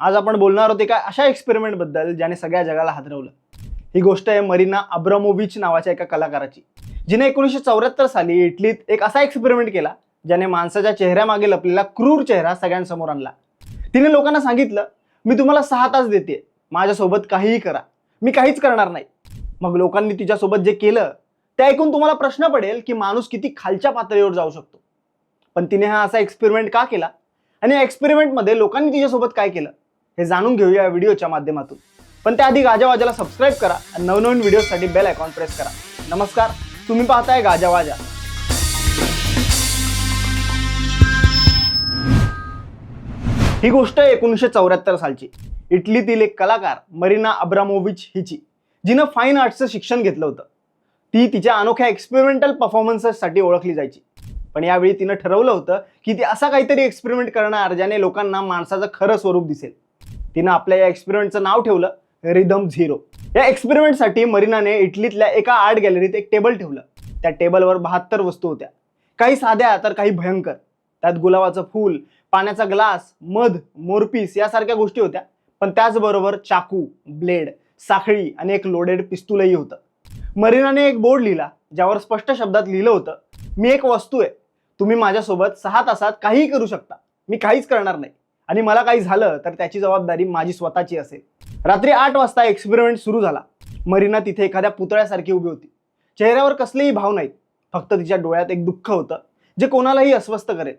आज आपण बोलणार होते का अशा एक्सपेरिमेंटबद्दल ज्याने सगळ्या जगाला हादरवलं. ही गोष्ट आहे मरीना अब्रामोविच नावाच्या एका कलाकाराची. जिने एकोणीसशे चौऱ्याहत्तर साली इटलीत एक असा एक्सपेरिमेंट केला ज्याने माणसाच्या चेहऱ्यामागे लपलेला क्रूर चेहरा सगळ्यांसमोर आणला. तिने लोकांना सांगितलं मी तुम्हाला सहा तास देते माझ्यासोबत काहीही करा. मी काहीच करणार नाही. मग लोकांनी तिच्यासोबत जे केलं ते ऐकून तुम्हाला प्रश्न पडेल की माणूस किती खालच्या पातळीवर जाऊ शकतो. पण तिने हा असा एक्सपेरिमेंट का केला? आणि या एक्सपेरिमेंटमध्ये लोकांनी तिच्यासोबत काय केलं? हे जाणून घेऊया या व्हिडिओच्या माध्यमातून. पण त्याआधी गाजावाजाला सबस्क्राईब करा आणि नवनवीन व्हिडिओसाठी बेल आयकॉन प्रेस करा. नमस्कार तुम्ही पाहताय गाजावाजा. ही गोष्ट आहे एकोणीसशे चौऱ्याहत्तर सालची. इटलीतील एक कलाकार मरीना अब्रामोविच हिची जिनं फाईन आर्ट्सचं शिक्षण घेतलं होतं. ती तिच्या अनोख्या एक्सपेरिमेंटल परफॉर्मन्सेससाठी ओळखली जायची. पण यावेळी तिनं ठरवलं होतं की ती असा काहीतरी एक्सपेरिमेंट करणार ज्याने लोकांना माणसाचं खरं स्वरूप दिसेल. तिनं आपल्या या एक्सपेरिमेंटचं नाव ठेवलं रिदम झिरो या एक्सपेरिमेंटसाठी मरीनाने इटलीतल्या एका आर्ट गॅलरीत एक टेबल ठेवलं. त्या टेबलवर बहात्तर वस्तू होत्या. काही साध्या तर काही भयंकर. त्यात गुलाबाचं फूल पाण्याचा ग्लास मध मोरपीस यासारख्या गोष्टी होत्या. पण त्याचबरोबर चाकू ब्लेड साखळी आणि एक लोडेड पिस्तूलही होतं. मरीनाने एक बोर्ड लिहिला ज्यावर स्पष्ट शब्दात लिहिलं होतं मी एक वस्तू आहे. तुम्ही माझ्यासोबत सहा तासात काहीही करू शकता. मी काहीच करणार नाही. आणि मला काही झालं तर त्याची जबाबदारी माझी स्वतःची असेल. रात्री आठ वाजता एक्सपेरिमेंट सुरू झाला. मरीना तिथे एखाद्या पुतळ्यासारखी उभी होती. चेहऱ्यावर कसलेही भाव नाहीत. फक्त तिच्या डोळ्यात एक दुःख होतं जे कोणालाही अस्वस्थ करेल.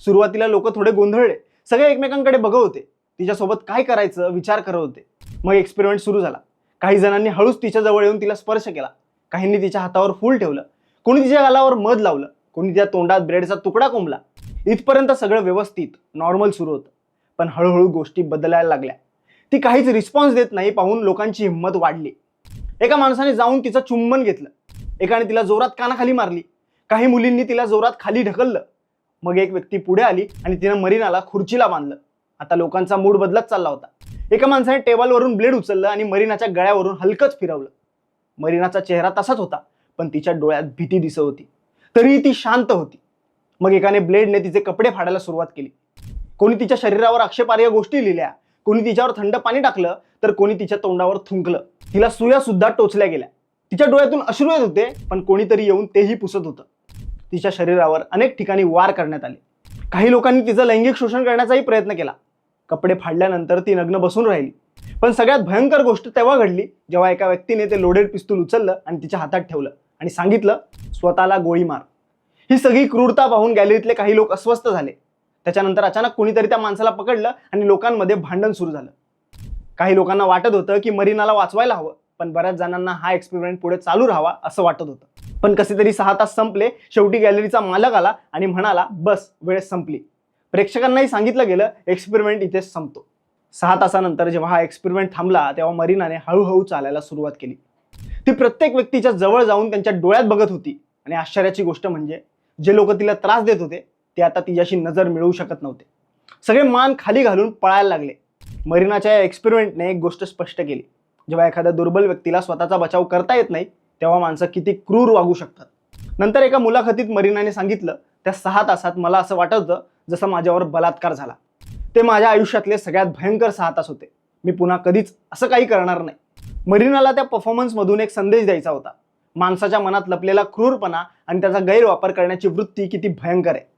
सुरुवातीला लोक थोडे गोंधळले. सगळे एकमेकांकडे बघत होते तिच्यासोबत काय करायचं विचार करत होते. मग एक्सपेरिमेंट सुरू झाला. काही जणांनी हळूच तिच्या जवळ येऊन तिला स्पर्श केला. काहींनी तिच्या हातावर फूल ठेवलं. कोणी तिच्या गालावर मध लावलं. कोणी तिच्या तोंडात ब्रेडचा तुकडा कोंबला. इथपर्यंत सगळं व्यवस्थित नॉर्मल सुरू होतं. पण हळूहळू गोष्टी बदलायला लागल्या. ती काहीच रिस्पॉन्स देत नाही पाहून लोकांची हिंमत वाढली. एका माणसाने जाऊन तिचं चुंबन घेतलं. एकाने तिला जोरात कानाखाली मारली. काही मुलींनी तिला जोरात खाली ढकललं. मग एक व्यक्ती पुढे आली आणि तिनं मरीनाला खुर्चीला बांधलं. आता लोकांचा मूड बदलत चालला होता. एका माणसाने टेबलवरून ब्लेड उचललं आणि मरीनाच्या गळ्यावरून हलकंच फिरवलं. मरीनाचा चेहरा तसाच होता पण तिच्या डोळ्यात भीती दिसत होती. तरीही ती शांत होती. मग एकाने ब्लेडने तिचे कपडे फाडायला सुरुवात केली. कोणी तिच्या शरीरावर आक्षेपार्ह गोष्टी लिहिल्या. कोणी तिच्यावर थंड पाणी टाकलं तर कोणी तिच्या तोंडावर थुंकलं. तिला सुया सुद्धा टोचल्या गेल्या. तिच्या डोळ्यातून अश्रू येत होते पण कोणीतरी येऊन तेही पुसत होतं. तिच्या शरीरावर अनेक ठिकाणी वार करण्यात आले. काही लोकांनी तिचं लैंगिक शोषण करण्याचाही प्रयत्न केला. कपडे फाडल्यानंतर ती नग्न बसून राहिली. पण सगळ्यात भयंकर गोष्ट तेव्हा घडली जेव्हा एका व्यक्तीने ते लोडेड पिस्तूल उचललं आणि तिच्या हातात ठेवलं आणि सांगितलं स्वतःला गोळी मार. ही सगळी क्रूरता पाहून गॅलरीतले काही लोक अस्वस्थ झाले. त्याच्यानंतर अचानक कोणीतरी त्या माणसाला पकडलं आणि लोकांमध्ये भांडण सुरू झालं. काही लोकांना वाटत होतं की मरीनाला वाचवायला हवं पण बऱ्याच जणांना हा एक्सपेरिमेंट पुढे चालू राहावा असं वाटत होतं. पण कसे तरी सहा तास संपले शेवटी गॅलरीचा मालक आला आणि म्हणाला बस वेळ संपली. प्रेक्षकांनाही सांगितलं गेलं एक्सपेरिमेंट इथेच संपतो. सहा तासानंतर जेव्हा हा एक्सपेरिमेंट थांबला तेव्हा मरीनाने हळूहळू चालायला सुरुवात केली. ती प्रत्येक व्यक्तीच्या जवळ जाऊन त्यांच्या डोळ्यात बघत होती. आणि आश्चर्याची गोष्ट म्हणजे जे लोक तिला त्रास देत होते ते आता तिच्याशी नजर मिळवू शकत नव्हते. सगळे मान खाली घालून पळायला लागले. मरीनाच्या या एक्सपेरिमेंटने एक गोष्ट स्पष्ट केली. जेव्हा एखाद्या दुर्बल व्यक्तीला स्वतःचा बचाव करता येत नाही तेव्हा माणसं किती क्रूर वागू शकतात. नंतर एका मुलाखतीत मरीनाने सांगितलं त्या सहा तासात मला असं वाटत होतं जसं माझ्यावर बलात्कार झाला. ते माझ्या आयुष्यातले सगळ्यात भयंकर सहा तास होते. मी पुन्हा कधीच असं काही करणार नाही. मरीनाला त्या परफॉर्मन्समधून एक संदेश द्यायचा होता. माणसाच्या मनात लपलेला क्रूरपणा आणि त्याचा गैरवापर करण्याची वृत्ती किती भयंकर आहे.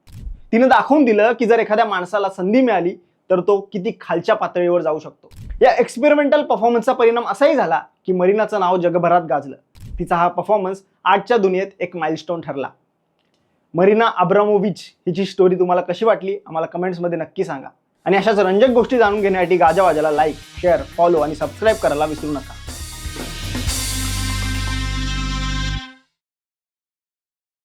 तिने दाखवून दिलं की जर एखाद्या माणसाला संधी मिळाली तर तो किती खालच्या पातळीवर जाऊ शकतो. या एक्सपेरिमेंटल परफॉर्मन्सचा परिणाम असाही झाला की मरीनाचं नाव जगभरात गाजलं. तिचा हा परफॉर्मन्स आजच्या दुनियेत एक माइलस्टोन ठरला. मरीना अब्रामोविच हिची स्टोरी तुम्हाला कशी वाटली आम्हाला कमेंट्समध्ये नक्की सांगा. आणि अशाच रंजक गोष्टी जाणून घेण्यासाठी गाजावाजाला लाईक शेअर फॉलो आणि सबस्क्राईब करायला विसरू नका.